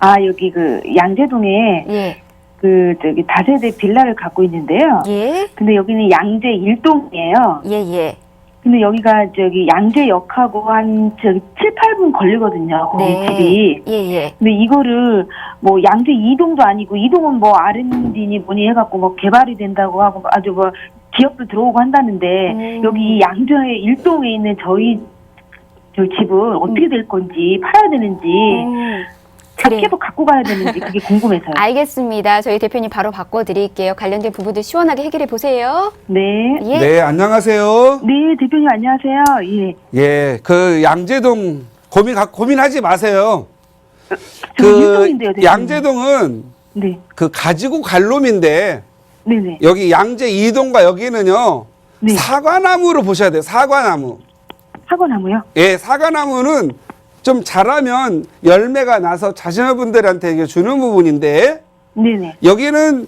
아, 여기 그 양재동에 예. 그 저기 다세대 빌라를 갖고 있는데요. 예. 근데 여기는 양재 일동이에요 예, 예. 근데 여기가 저기 양재역하고 한 저기 7, 8분 걸리거든요. 거기 집이. 예, 예. 근데 이거를 뭐 양재 이동도 아니고 이동은뭐 R&D니 뭐니 해갖고 뭐 개발이 된다고 하고 아주 뭐 기업도 들어오고 한다는데 음. 여기 양재 일동에 있는 저희 저 집은 어떻게 될 건지 팔아야 되는지 음. 계속 갖고 가야 되는지 그게 궁금해서요. 알겠습니다. 저희 대표님 바로 바꿔드릴게요. 관련된 부분도 시원하게 해결해 보세요. 네. 예. 네, 안녕하세요. 네, 대표님 안녕하세요. 예. 예, 그 양재동 고민 고민하지 마세요. 저 일동인데요, 대표님. 양재동은 네. 그 가지고 갈 놈인데 네네. 여기 양재 이동과 여기는요. 네. 사과나무로 보셔야 돼요. 사과나무. 사과나무요? 예, 사과나무는 좀 자라면 열매가 나서 자녀분들한테 이게 주는 부분인데 네네. 여기는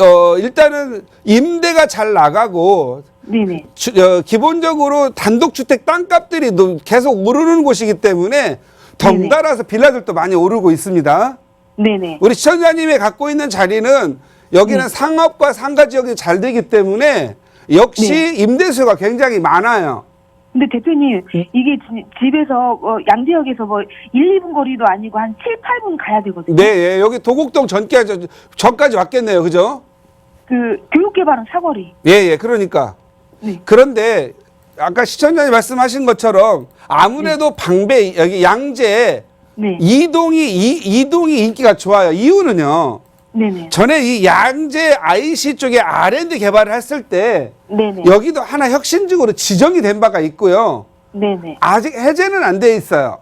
어 일단은 임대가 잘 나가고 네네. 주- 어, 기본적으로 단독주택 땅값들이 노- 계속 오르는 곳이기 때문에 덩달아서 빌라들도 많이 오르고 있습니다. 네네. 우리 시청자님이 갖고 있는 자리는 여기는 네. 상업과 상가 지역이 잘 되기 때문에 역시 네. 임대수가 굉장히 많아요. 근데 대표님, 이게 지- 집에서, 어, 양재역에서 뭐, 1, 2분 거리도 아니고 한 7, 8분 가야 되거든요. 네, 예, 여기 도곡동 전까지 전까지 왔겠네요, 그죠? 그, 교육개발은 사거리. 예, 예, 그러니까. 네. 그런데 아까 시청자님 말씀하신 것처럼 아무래도 방배 여기 양재 네. 이동이 이 이동이 인기가 좋아요. 이유는요. 네네. 전에 이 양재 IC 쪽에 R&D 개발을 했을 때 네네. 여기도 하나 혁신적으로 지정이 된 바가 있고요. 네네. 아직 해제는 안 돼 있어요.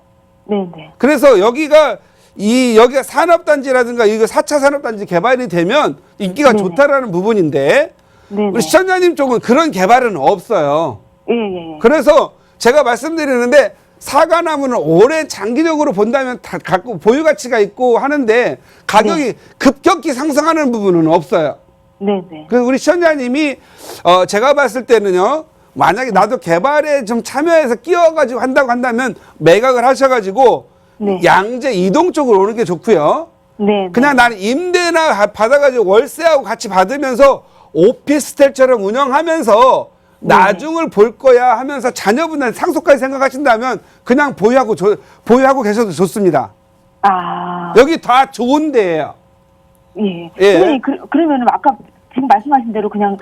네네. 그래서 여기가 이 여기가 산업단지라든가 이거 4차 산업단지 개발이 되면 인기가 네네. 좋다라는 부분인데 네네. 우리 시청자님 쪽은 그런 개발은 없어요. 예, 예, 예. 그래서 제가 말씀드리는데 사과나무는 오래 장기적으로 본다면 다 갖고 보유 가치가 있고 하는데 가격이 네. 급격히 상승하는 부분은 없어요. 네 네. 그 우리 시청자님이 어 제가 봤을 때는요. 만약에 나도 개발에 좀 참여해서 끼어가지고 한다고 한다면 매각을 하셔가지고 네. 양재 이동 쪽으로 오는 게 좋고요. 네네. 그냥 나는 임대나 가- 받아가지고 월세하고 같이 받으면서 오피스텔처럼 운영하면서 네. 나중을 볼 거야 하면서 자녀분한테 상속까지 생각하신다면 그냥 보유하고 조- 보유하고 계셔도 좋습니다. 아, 여기 다 좋은 데예요. 예. 예. 선생님, 그, 그러면은 아까 지금 말씀하신 대로 그냥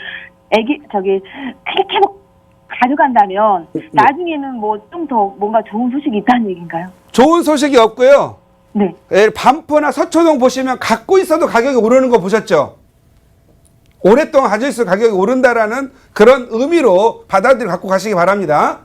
애기, 저기, 계속 가져간다면 나중에는 뭐 좀 더 뭔가 좋은 소식이 있다는 얘기인가요? 좋은 소식이 없고요. 네. 예, 반포나 서초동 보시면 갖고 있어도 가격이 오르는 거 보셨죠? 오랫동안 있어도 가격이 오른다라는 그런 의미로 받아들여 갖고 가시기 바랍니다.